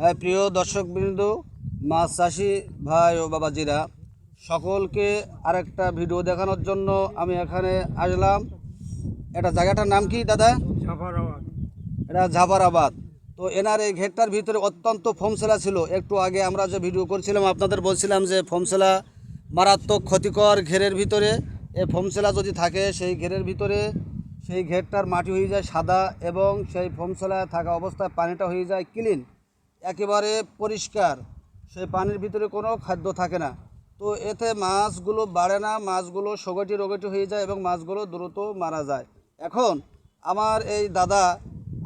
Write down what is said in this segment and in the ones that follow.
হ্যাঁ প্রিয় দর্শকবৃন্দ মাছ চাষি ভাই ও বাবাজিরা সকলকে আরেকটা ভিডিও দেখানোর জন্য আমি এখানে আসলাম। এটা জায়গাটার নাম কি দাদা? সাফারাবাদ এটা ঝাপারাবাদ। তো এনার এই ঘেরটার ভিতরে অত্যন্ত ফোমসেলা ছিল। একটু আগে আমরা যে ভিডিও করছিলাম আপনাদের বলছিলাম যে ফোমসেলা মারাত্মক ক্ষতিকর ঘেরের ভিতরে। এই ফোমসেলা যদি থাকে সেই ঘেরের ভিতরে সেই ঘেরটার মাটি হয়ে যায় সাদা এবং সেই ফোমসেলা থাকা অবস্থায় পানিটা হয়ে যায় ক্লিন। একেবারে পরিষ্কার। সেই পানির ভিতরে কোনো খাদ্য থাকে না। তো এতে মাছগুলো বাড়ে না, মাছগুলো সগটি রগটি হয়ে যায় এবং মাছগুলো দ্রুত মারা যায়। এখন আমার এই দাদা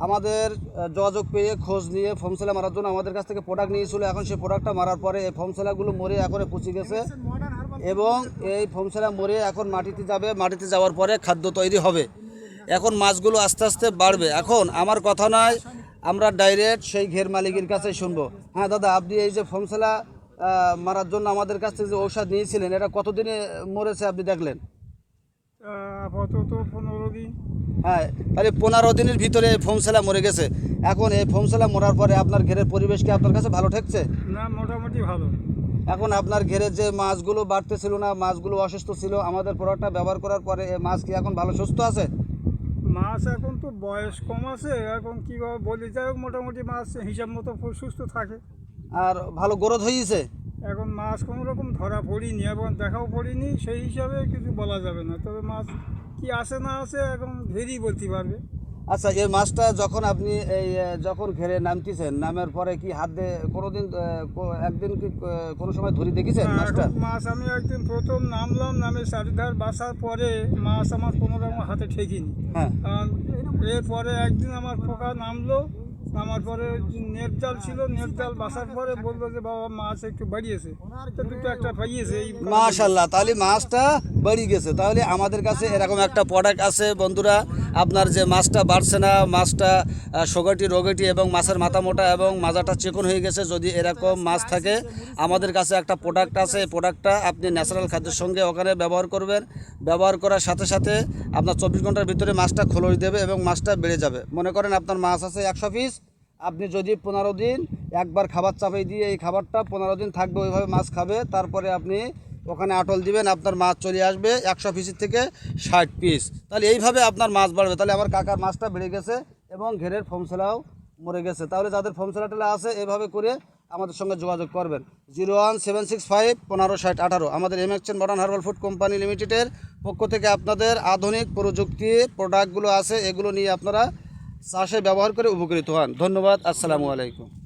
আমাদের যোগাযোগ পেয়ে খোঁজ নিয়ে ফর্মসেলা মারার জন্য আমাদের কাছ থেকে প্রোডাক্ট নিয়েছিল। এখন সেই প্রোডাক্টটা মারার পরে এই ফর্মসেলাগুলো মরে এখন পচে গেছে। এবং এই ফর্মসেলা মরে এখন মাটিতে যাবে। মাটিতে যাওয়ার পরে খাদ্য তৈরি হবে। এখন মাছগুলো আস্তে আস্তে বাড়বে। এখন আমার কথা নয় আমরা ডাইরেক্ট সেই ঘের মালিকের কাছে শুনব। হ্যাঁ দাদা আপনি এই যে ফর্মসেলা আহ, মারার জন্য আমাদের কাছ থেকে যে ঔষধ নিয়েছিলেন এটা কতদিনে মরেছে আপনি দেখলেন? আপাতত পনেরো দিন। হ্যাঁ তাহলে পনেরো দিনের ভিতরে এই ফোমসেলা মরে গেছে। এখন এই ফোমসেলা মরার পরে আপনার ঘেরের পরিবেশ কি আপনার কাছে ভালো ঠেকছে? না মোটামুটি ভালো। এখন আপনার ঘেরে যে মাছগুলো বাড়তেছিল না মাছগুলো অসুস্থ ছিল আমাদের প্রোডাক্টটা ব্যবহার করার পরে এই মাছ কি এখন ভালো সুস্থ আছে? মাছ এখন তো বয়স কম আছে এখন কীভাবে বলি যাই হোক মোটামুটি মাছ হিসাব মতো সুস্থ থাকে। আর ভালো গ্রোথ হয়েছে এখন মাছ কোনো রকম ধরা পড়িনি এবং দেখাও পড়িনি সেই হিসাবে কিছু বলা যাবে না। তবে মাছ কি আছে না আছে এখন ধেরি বলতে পারবে। আচ্ছা এই মাছটা যখন আপনি এই যখন ঘেরে নামতেছেন নামের পরে কি হাত দিয়ে কোনোদিন একদিন কি কোনো সময় ধরি দেখেছেন মাছটা? মাছ আমি একদিন প্রথম নামলাম নামে চারিধার বাসার পরে মাছ আমার কোনো রকম হাতে ঠেকিনি। হ্যাঁ। এরপরে একদিন আমার খোকা নামলো নামার পরে নেট জাল ছিল নেট জাল বাসার পরে বলল যে বাবা মাছ একটু বাড়িয়েছে। তো দুটো একটা পাইয়েছে মাশাল্লাহ তাহলে মাছটা বাড়ি গেছে। তাহলে আমাদের কাছে এরকম একটা প্রোডাক্ট আছে বন্ধুরা। আপনার যে মাছটা বাড়ছে না, মাছটা সোগাটি, রোগেটি এবং মাছের মাথা মোটা এবং মাজাটা চিকন হয়ে গেছে, যদি এরকম মাছ থাকে, আমাদের কাছে একটা প্রোডাক্ট আছে। এই প্রোডাক্টটা আপনি ন্যাচারাল খাদ্যের সঙ্গে ওখানে ব্যবহার করবেন। ব্যবহার করার সাথে সাথে আপনার চব্বিশ ঘণ্টার ভিতরে মাছটা খোলস দেবে এবং মাছটা বেড়ে যাবে। মনে করেন আপনার মাছ আছে একশো পিস, আপনি যদি পনেরো দিন একবার খাবার চাপাই দিয়ে এই খাবারটা পনেরো দিন থাকবে, ওইভাবে মাছ খাবে, তারপরে আপনি ওখানে আটল দিবেন, আপনার মাছ চলে আসবে একশো পিসের থেকে ষাট পিস। তাহলে এইভাবে আপনার মাছ বাড়বে। তাহলে আমার কাকার মাছটা বেড়ে গেছে এবং ঘেরের ফোমসেলাও মরে গেছে। তাহলে যাদের ফোমসেলাটেলা আছে, এভাবে করে আমাদের সঙ্গে যোগাযোগ করবেন। Zero one seven six five পনেরো ষাট আঠারো। আমাদের এম এক্সেন মডার্ন হার্বাল ফুড কোম্পানি লিমিটেডের পক্ষ থেকে আপনাদের আধুনিক প্রযুক্তি প্রোডাক্টগুলো আছে, এগুলো নিয়ে আপনারা চাষে ব্যবহার করে উপকৃত হন। ধন্যবাদ। আসসালামু আলাইকুম।